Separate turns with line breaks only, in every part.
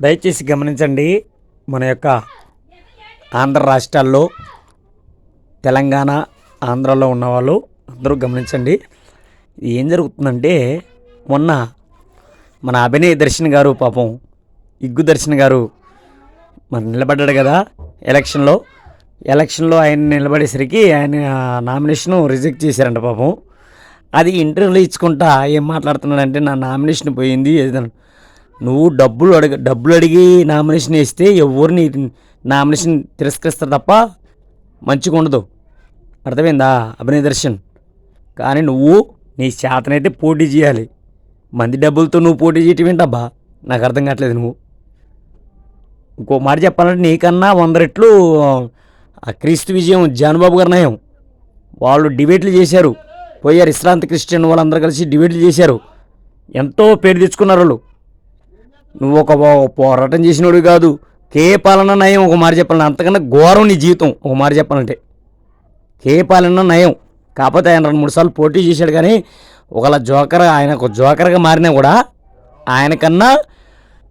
దయచేసి గమనించండి మన యొక్క ఆంధ్ర రాష్ట్రాల్లో తెలంగాణ ఆంధ్రాలో ఉన్నవాళ్ళు అందరూ గమనించండి. ఏం జరుగుతుందంటే మొన్న మన అభినయ దర్శన్ గారు పాపం ఇగ్గు దర్శన్ గారు మరి నిలబడ్డాడు కదా ఎలక్షన్లో. ఎలక్షన్లో ఆయన నిలబడేసరికి ఆయన నామినేషన్ రిజెక్ట్ చేశారంట పాపం. అది ఇంటర్వ్యూలో ఇచ్చుకుంటా ఏం మాట్లాడుతున్నాడంటే నా నామినేషన్ పోయింది ఏదైనా నువ్వు డబ్బులు అడగ డబ్బులు అడిగి నామినేషన్ వేస్తే ఎవరిని నామినేషన్ తిరస్కరిస్తారు తప్ప మంచిగా ఉండదు. అర్థమైందా? అభినయ దర్శన్. కానీ నువ్వు నీ చేతనైతే పోటీ చేయాలి. మంది డబ్బులతో నువ్వు పోటీ చేయటం ఏంటబ్బా? నాకు అర్థం కావట్లేదు నువ్వు. ఇంకో మాట చెప్పాలంటే నీకన్నా వంద రెట్లు ఆ క్రీస్తు విజయం జానబాబు గారి నయం. వాళ్ళు డిబేట్లు చేశారు. పోయారు. ఇస్లాంత క్రిస్టియన్ వాళ్ళందరూ కలిసి డిబేట్లు చేశారు. ఎంతో పేరు తెచ్చుకున్నారు వాళ్ళు. నువ్వు ఒక పోరాటం చేసినోడు కాదు. కే పాలన నయం ఒక మాట చెప్పాలంటే. అంతకన్నా ఘోరం నీ జీవితం ఒక మాట చెప్పాలంటే. కే పాలన నయం. కాకపోతే ఆయన రెండు మూడు సార్లు పోటీ చేశాడు కానీ ఒకలా జోకర్ ఆయన ఒక జోకర్గా మారినా కూడా ఆయనకన్నా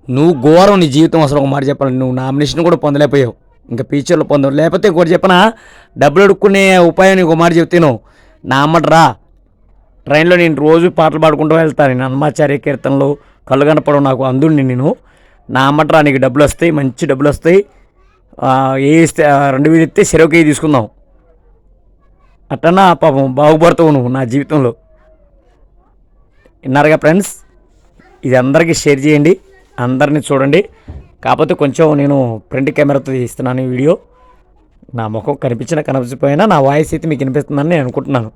నువ్వు ఘోరం నీ జీవితం అసలు ఒక మాట చెప్పాలి నువ్వు నామినేషన్ కూడా పొందలేకపోయావు. ఇంకా ఫ్యూచర్లో పొందవు. లేకపోతే ఇంకోటి చెప్పనా? డబ్బులు అడుక్కునే ఉపాయం నీకు ఒక మాట చెప్తాను నా అమ్మట రా. ట్రైన్లో నేను రోజు పాటలు పాడుకుంటూ వెళ్తాను. నేను హనుమాచార్య కీర్తనలు కళ్ళు కనపడవు నాకు అందుండి నేను. నా అమ్మట్రా నీకు డబ్బులు వస్తాయి మంచి డబ్బులు వస్తాయి. ఏ ఇస్తే రెండు వేలు ఇస్తే చెరొకే తీసుకుందాం. అట్టనా పాపం బాగుపడతావు నువ్వు నా జీవితంలో. విన్నారుగా ఫ్రెండ్స్? ఇది అందరికీ షేర్ చేయండి అందరినీ చూడండి. కాకపోతే కొంచెం నేను ఫ్రంట్ కెమెరాతో తీస్తున్నాను ఈ వీడియో. నా ముఖం కనిపించినా కనిపించకపోయినా నా వాయిస్ అయితే మీకు వినిపిస్తుందని నేను అనుకుంటున్నాను.